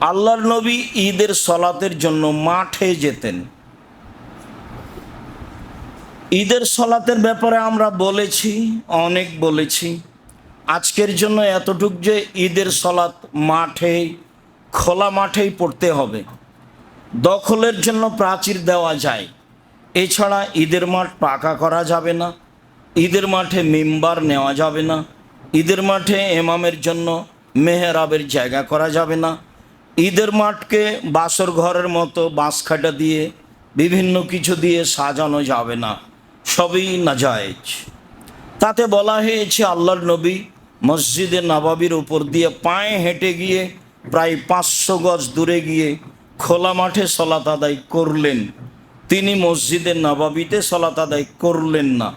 আল্লাহর নবী ঈদের সলাতের জন্য মাঠে যেতেন। ঈদের সলাতের ব্যাপারে আমরা বলেছি, অনেক বলেছি। আজকের জন্য এতটুক যে ঈদের সলাত মাঠে, খোলা মাঠেই পড়তে হবে। দখলের জন্য প্রাচীর দেওয়া যায়। এছাড়া ঈদের মাঠ পাকা করা যাবে না। ঈদের মাঠে মেম্বার নেওয়া যাবে না। ঈদের মাঠে এমামের জন্য মেহরাবের জায়গা করা যাবে না। ঈদের মাঠকে বাসর ঘরের মতো বাঁশখাটা দিয়ে বিভিন্ন কিছু দিয়ে সাজানো যাবে না, সবই নাজায়েজ। তাতে বলা হয়েছে, আল্লাহর নবী মসজিদে নবাবির উপর দিয়ে পায়ে হেঁটে গিয়ে প্রায় পাঁচশো গজ দূরে গিয়ে খোলা মাঠে সলাত আদায় করলেন। তিনি মসজিদে নবাবিতে সলাত আদায় করলেন না,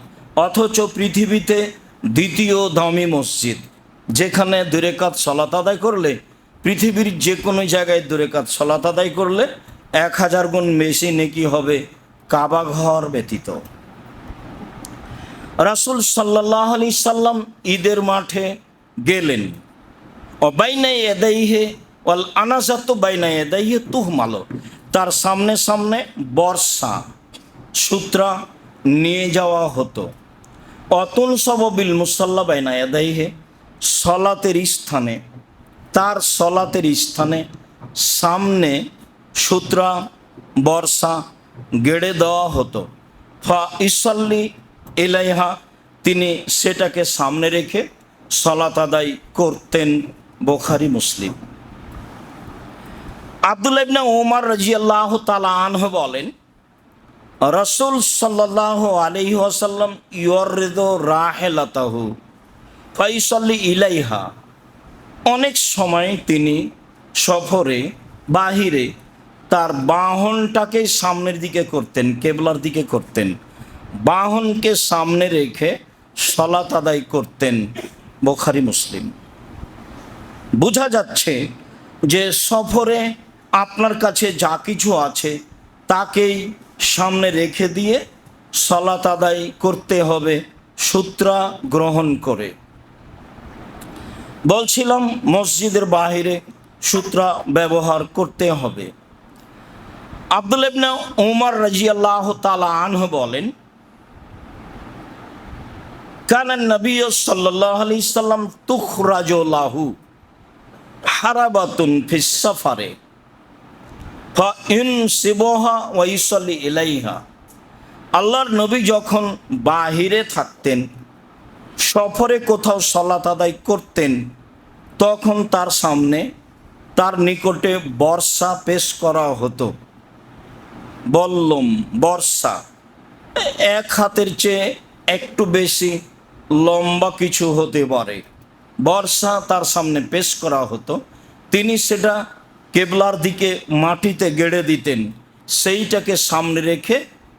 অথচ পৃথিবীতে দ্বিতীয় দামি মসজিদ, যেখানে দুরেকাত সলাত আদায় করলে পৃথিবীর যে কোনো জায়গায় দুরেকাত সলাত আদায় করলে এক হাজার গুণ বেশি নেকি হবে কাবা ঘর ব্যতীত। রাসুল সাল্লাহ আলি সাল্লাম ঈদের মাঠে গেলেন। অবাইনা এদাইহে ওয়াল আনাজাত বাইনা এদাইহে তুহমালো। তার সামনে সামনে বর্ষা, সূত্রা নিয়ে যাওয়া হতো। অতুল সববিল মুসাল্লা বাইনা এদাইহে সলাতের স্থানে তার সলাতের স্থানে সামনে সূত্রা, বর্ষা গেড়ে দেওয়া হতো। ফা ইসল্লি এলাইহা তিনি সেটাকে সামনে রেখে সলাত আদায় করতেন বোখারি মুসলিম। আব্দুল ইবনে ওমর রাজিয়াল্লাহ তালা আনহ বলেন, রসুল সাল্লাহ আলহি আসাল্লাম ইয়রেদ রাহেলাতাহু ফাইসল্লি ইলাইহা। অনেক সময় তিনি সফরে, বাহিরে তার বাহনটাকে সামনের দিকে করতেন, কেবলার দিকে করতেন। বাহনকে সামনে রেখে সলাত আদায় করতেন বোখারি মুসলিম। বোঝা যাচ্ছে যে সফরে আপনার কাছে যা কিছু আছে তাকেই সামনে রেখে দিয়ে সলাত আদায় করতে হবে, সূত্রা গ্রহণ করে। বলছিলাম, মসজিদের বাহিরে সূত্রা ব্যবহার করতে হবে। আব্দুল ইবনে উমর রাজিয়াল্লাহ তালা আনহ বলেন, কান নবী সাল্লাহ আলি সাল্লাম তুখরাজলাহু হারাবাতুন ইন সিবহা ওয়াইসলি ইলাইহা। আল্লাহর নবী যখন বাহিরে থাকতেন সফরে কোথাও সলাত আদায় করতেন, তখন তার সামনে তার নিকটে বর্ষা পেশ করা হতো। বললম, বর্ষা, এক হাতের চেয়ে একটু বেশি লম্বা কিছু হতে পারে। বর্ষা তার সামনে পেশ করা হতো। তিনি সেটা কেবলার দিকে মাটিতে গেড়ে দিতেন, সেইটাকে সামনে রেখে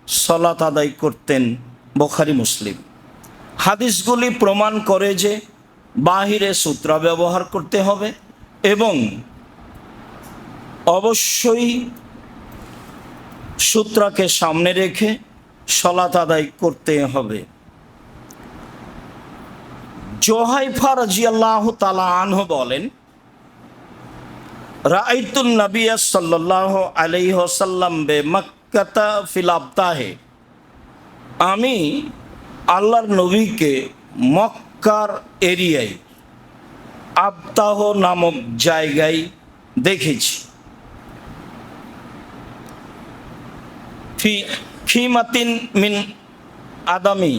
সলাত আদায় করতেন, বোখারি মুসলিম। হাদিসগুলি প্রমাণ করে যে বাহিরে সূত্রা ব্যবহার করতে হবে এবং অবশ্যই সূত্রাকে সামনে রেখে সলাত আদায় করতে হবে। জোহাইফা রাজিয়াল্লাহ তালা আনহ বলেন রাইতুল নবিয়া সাল্লাহ আলাইহ সাল্লাম বে মক্কাতা ফিলাবতাহে আমি আল্লাহর নবীকে মক্কার এরিয়ায় আবতাহ নামক জায়গায় দেখেছি। ফি ফিমাতিন মিন আদামি